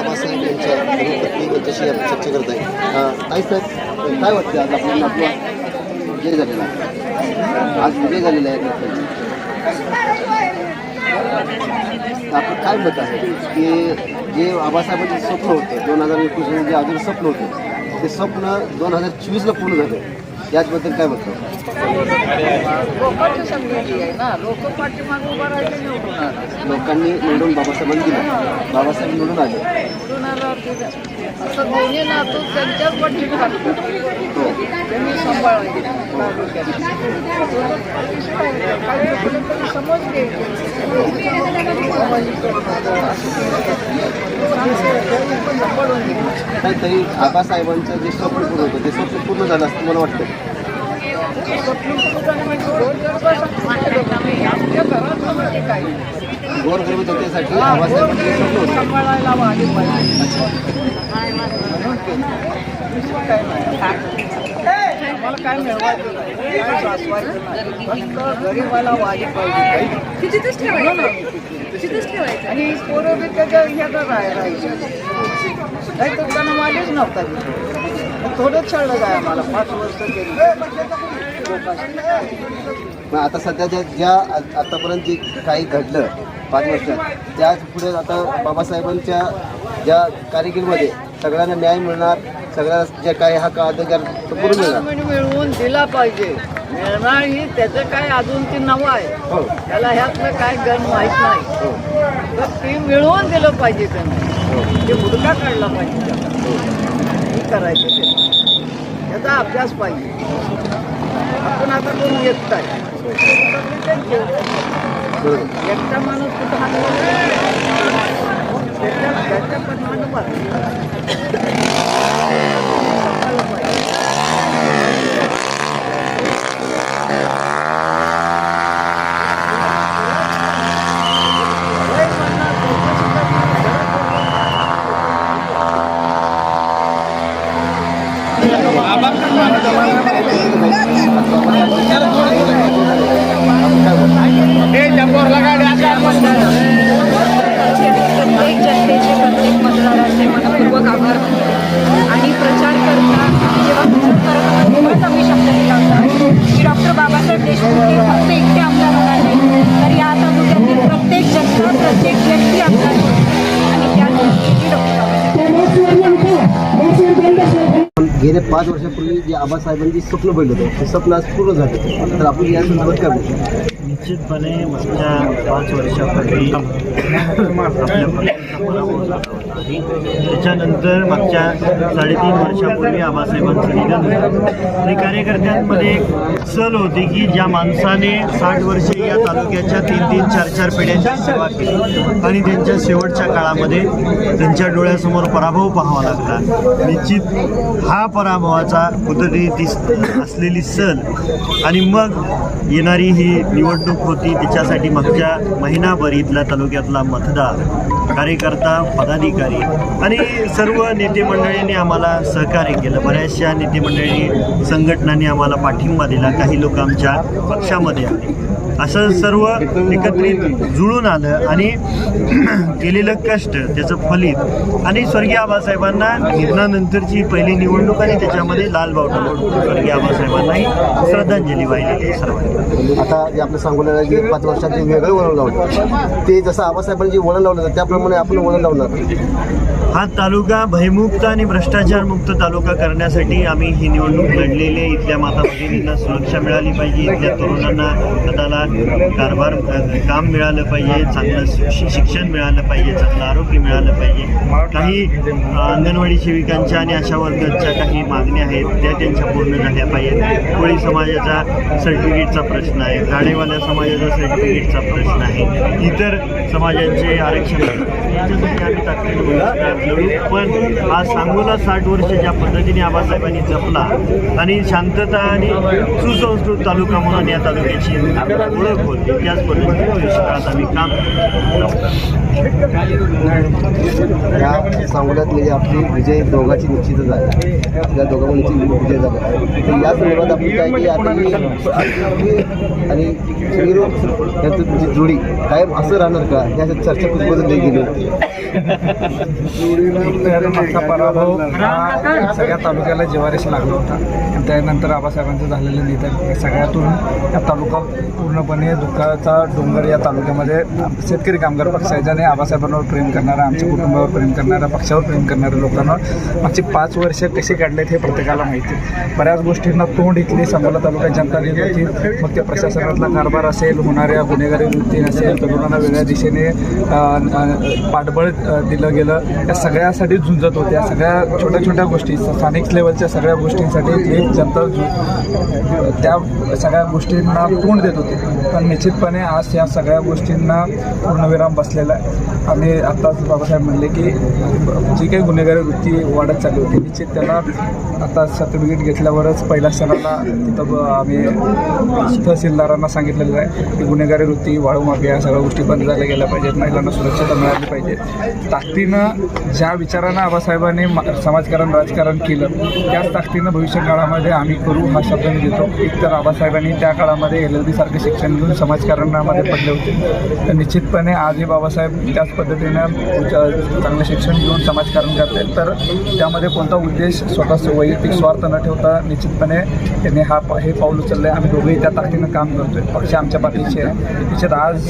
बाबासाहेब यांच्या पत्नी यांच्याशी आपण चर्चा करत आहे. अं, ताई साहेब काय वाटतं आज आपल्याला आपला विजय झालेला आहे? आज विजय झालेला आहे आपण काय मत आहे की जे आबासाहेबांचं स्वप्न होतं दोन हजार एकवीस जे अजून स्वप्न होतं ते स्वप्न दोन हजार चोवीसला पूर्ण झालं. याचबद्दल काय म्हणतो? लोकांची समजुती आहे ना लोक पाठीमागे उभं राहिले निवडून आला लोकांनी निवडून बाबासाहेबांनी दिलं बाबासाहेब निवडून आले. निवडून आला ते असं दोन्ही नातू त्यांच्याच हो त्यांनी सांभाळायचे. समज आबासाहेबांचं जे स्वप्न पूर्ण होतं ते स्वप्न पूर्ण झालं असं मला वाटतं गोरगरीब जनतेसाठी सांभाळायला पाहिजे. केलं. काय मिळवायचं? फक्त गरीबाला पाहिजे. केलं. ठेवायचं आणि पोरं बी त्याच्या राह राहायचं नाही तर त्यांना मालेच नव्हता. थोडंच चाललं जाय आम्हाला. पाच वर्ष गेली. मग आता सध्या ज्या ज्या आतापर्यंत जे काही घडलं पाच वर्षात त्याच पुढे आता बाबासाहेबांच्या ज्या कारिगिरीमध्ये सगळ्यांना न्याय मिळणार सगळ्या जे काही हक्क अधिकार तो पूर्ण म्हणजे मिळवून दिला पाहिजे. मिळणार ही त्याचं काय अजून ती नवं आहे. हो. त्याला ह्यातलं काय गण माहीत नाही. हो. तर ती मिळवून दिलं पाहिजे त्यांना. हो. ते मुलगा काढला पाहिजे. त्याला हे करायचं ते. त्याचा अभ्यास पाहिजे. पण आता कोण येत आहे एकटा माणूस कुठं हात त्याच्या त्याच्या बघ. गेले पाच वर्षापूर्वी जे आबासाहेबांची स्वप्न पहिलं होतं ते स्वप्न आज पूर्ण झालं. तर आपण या संदर्भात काय बोलतो निश्चितपणे मागच्या पाच वर्षापूर्वी आपल्या पक्षाचा पराभव झाला होता. त्याच्यानंतर मागच्या साडेतीन वर्षापूर्वी आबासाहेबांचं निधन झालं. आणि कार्यकर्त्यांमध्ये एक सल होती की ज्या माणसाने साठ वर्षे या तालुक्याच्या तीन तीन चार चार पिढ्यांची सेवा केली. आणि त्यांच्या शेवटच्या काळामध्ये त्यांच्या डोळ्यासमोर पराभव पाहावा लागला. निश्चित हा पराभवाचा कुठेतरी दिस असलेली सल आणि मग येणारी ही निवडणूक होती त्याच्यासाठी मागच्या महिनाभर इथल्या तालुक्यातला मतदार कार्यकर्ता पदाधिकारी आणि सर्व नेते मंडळींनी आम्हाला सहकार्य केलं. बऱ्याचशा नेते मंडळी संघटनांनी आम्हाला पाठिंबा दिला. काही लोक आमच्या पक्षामध्ये आले. असं सर्व एकत्रित जुळून आलं आणि केलेलं कष्ट त्याचं फलित आणि स्वर्गीय आबासाहेबांना निधनानंतरची पहिली निवडणूक आणि त्याच्यामध्ये लाल बावटा स्वर्गीय आबासाहेबांनाही श्रद्धांजली वाहिलेली सर्वांनी. आता जे आपलं सांगोल्याला जे पाच वर्षात वेगळं वळण लावलं. ते जसं आबासाहेबांनी जे वळण लावलं त्याप्रमाणे आपण वळण लावणार. हा तालुका भयमुक्त आणि भ्रष्टाचारमुक्त तालुका करण्यासाठी आम्ही ही निवडणूक लढलेली आहे. इथल्या माता भगिनींना सुरक्षा मिळाली पाहिजे इथल्या तरुणांना हाताला कारभार काम मिळालं पाहिजे चांगलं शिक्षण मिळालं पाहिजे चांगलं आरोग्य मिळालं पाहिजे. काही अंगणवाडी सेविकांच्या आणि आशा वर्गाच्या काही मागण्या आहेत त्या त्यांच्या पूर्ण झाल्या पाहिजेत. कोळी समाजाचा सर्टिफिकेटचा प्रश्न आहे गाडेवाल्या समाजाचा सर्टिफिकेटचा प्रश्न आहे. इतर समाजांचे आरक्षण याच्यासाठी आम्ही पण आज सांगोला साठ वर्ष ज्या पद्धतीने आबासाहेबांनी जपला आणि शांतता आणि सुसंस्कृत तालुका म्हणून या तालुक्याची ओळख होती त्याच पद्धतीने भविष्यकाळात आम्ही काम या सांगोल्यातली आपली विजय दोघांची निश्चितच आहे आपल्या दोघांची विजय झाला तर या संदर्भात आपण काय की आता आणि श्रीरो यांची जोडी कायम असं राहणार का? याच्या चर्चा कुठपर्यंत गेली? होती मागचा पराभव हा सगळ्या तालुक्याला जिवारीशी लागला होता. आणि त्यानंतर आबासाहेबांचं झालेलं निधन सगळ्यातून या तालुका पूर्णपणे दुःखाचा डोंगर या तालुक्यामध्ये शेतकरी कामगार पक्ष आहे ज्याने आबासाहेबांवर प्रेम करणारा आमच्या कुटुंबावर प्रेम करणारा पक्षावर प्रेम करणाऱ्या लोकांना मागची पाच वर्ष कशी काढलेत हे प्रत्येकाला माहिती बऱ्याच गोष्टींना तोंड इथली सांगोला तालुका जनता देत होती मग ते प्रशासनातला कारभार असेल होणाऱ्या गुन्हेगारी वृत्ती असेल तरुणांना वेगळ्या दिशेने पाठबळ दिलं गेलं या सगळ्यासाठी झुंजत होते. या सगळ्या छोट्या छोट्या गोष्टी स्थानिक लेवलच्या सगळ्या गोष्टींसाठी ते जनता त्या सगळ्या गोष्टींना तोंड देत होते. पण निश्चितपणे आज या सगळ्या गोष्टींना पूर्णविराम बसलेला आहे. आणि आत्ताच बाबासाहेब म्हणले की जी काही गुन्हेगारी वृत्ती वाढत चालली होती निश्चित त्यांना आता सर्टिफिकेट घेतल्यावरच पहिल्या क्षणाला तिथं ब- आम्ही तहसीलदारांना सांगितलेलं आहे की गुन्हेगारी वृत्ती वाळू माफिया या सगळ्या गोष्टी बंद झाल्या गेल्या पाहिजेत. महिलांना सुरक्षित मिळाली पाहिजे. ताकदीनं ज्या विचारानं आबासाहेबांनी समाजकारण राजकारण केलं त्याच ताकदीनं भविष्य काळामध्ये आम्ही करू हा शब्द मी देतो. एकतर आबासाहेबांनी त्या काळामध्ये एल एल बी सारखं शिक्षण घेऊन समाजकारणामध्ये पडले होते. तर निश्चितपणे आजही बाबासाहेब त्याच पद्धतीनं चांगलं शिक्षण घेऊन समाजकारण करते तर त्यामध्ये कोणता उद्देश स्वतः वैयक्तिक स्वार्थ न ठेवता निश्चितपणे त्यांनी हा पा- हे पाऊल उचललं आहे आम्ही दोघेही त्या ताकदीनं काम करतोय. पक्ष आमच्या पाठीचे आहे. त्याच्यात आज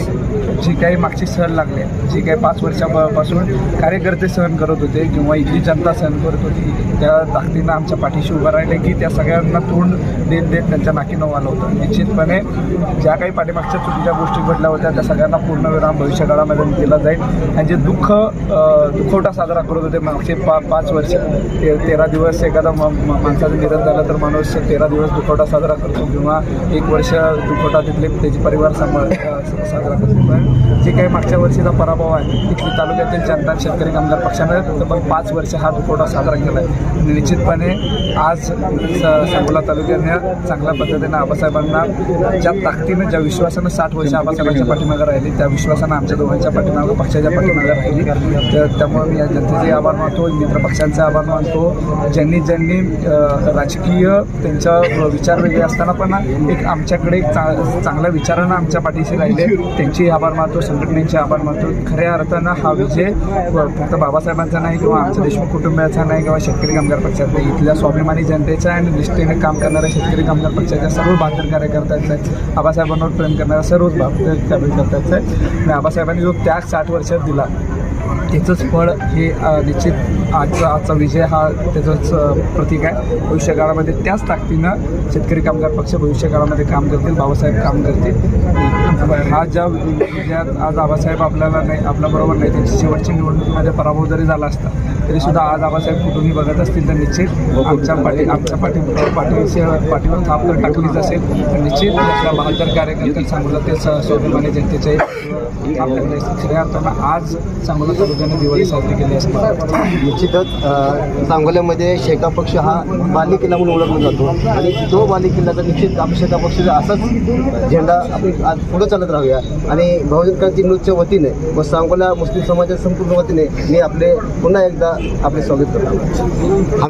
जी काही मागची सहल लागली जी काही पाच वर्षापासून कार्यकर्ते सहन करत होते किंवा इथली जनता सहन करत होती. त्या ताकदीनं आमच्या पाठीशी उभं राहिले की त्या सगळ्यांना तोंड देत देत त्यांच्या नाकीनं आलं होतं. निश्चितपणे ज्या काही पाठीमागच्या चुकीच्या गोष्टी घडल्या होत्या त्या सगळ्यांना पूर्णविराम भविष्यकाळामध्ये दिला जाईल. आणि जे दुःख दुखवटा साजरा करत होते मागचे पा पाच वर्ष ते तेरा दिवस एखादा म- माणसाचं निधन झालं तर माणूस तेरा दिवस दुखवटा साजरा करतो किंवा एक वर्ष दुखवटा तिथले त्याचे परिवार सांभाळ साजरा करतो. पण जे काही मागच्या वर्षीचा पराभव आहे तिथले तालुक्यातील जनता शेतकरी कामगार पक्षानं तब्बल पाच वर्ष हा दुखवटा साजरा केला आहे निश्चितपणे आज स- सांगोला तालुक्याने चांगल्या पद्धतीनं आबासाहेबांना ज्या ताकदीनं ज्या विश्वासानं साठ वर्ष आबासाहेबांच्या पाठीमागे राहिली त्या विश्वासानं आमच्या दोघांच्या पाठीमागं पक्षाच्या पाठीमागे राहिली. तर त्यामुळे मी या जनतेचे आभार मानतो मित्र पक्षांचे आभार मानतो. ज्यांनी ज्यांनी राजकीय त्यांच्या विचार वेगळे असताना पण एक आमच्याकडे एक चा चांगल्या विचारानं आमच्या पाठीशी राहिले त्यांचे आभार मानतो संघटनेचे आभार मानतो. खऱ्या अर्थानं हा विजय फक्त बाबासाहेबांचा नाही किंवा आमच्या देशमुख कुटुंबाचा नाही किंवा शेतकरी कामगार पक्षाचा नाही. इथल्या स्वाभिमानी जनतेच्या आणि निष्ठेने काम करणाऱ्या शेतकरी कामगार पक्षाच्या सर्व बहात्तर कार्यकर्त्यांचा आहे. आबासाहेबांवर प्रेम करणाऱ्या सर्वच बहात्तर कार्यकर्त्यांचा आहे. आणि आबासाहेबांनी जो त्याग साठ वर्षात दिला त्याचंच फळ हे निश्चित आजचा आजचा विजय हा त्याचंच प्रतीक आहे. भविष्यकाळामध्ये त्याच ताकदीनं शेतकरी कामगार पक्ष भविष्यकाळामध्ये काम करतील बाबासाहेब काम करतील. हा ज्या विजयात आज आबासाहेब आपल्याला नाही आपल्याबरोबर नाही त्यांची शेवटची निवडणुकीमध्ये पराभव जरी झाला असता तरी सुद्धा आज आबासाहेब कुठूनही बघत असतील तर निश्चित आमच्या पाठी आमच्या पाठी पाठीशी पाठीवर थाप तर टाकलीच असेल तर निश्चित आपल्या बहात्तर कार्यकर्ते सांगोला ते स्वाभिमानी जनतेचे खऱ्या अर्थानं आज सांगोला तालुक्याने दिवाळी साजरी केली निश्चितच सांगोल्यामध्ये शेका पक्ष हा बालेकिल्ला म्हणून ओळखला जातो. आणि तो बालेकिल्ल्याचा निश्चित आपण शेका पक्षाचा असाच झेंडा आपण आज पुढे चालत राहूया. आणि बहुजन क्रांती न्यूजच्या वतीने व सांगोला मुस्लिम समाजाच्या संपूर्ण वतीने मी आपले पुन्हा एकदा आपले स्वागत करतो.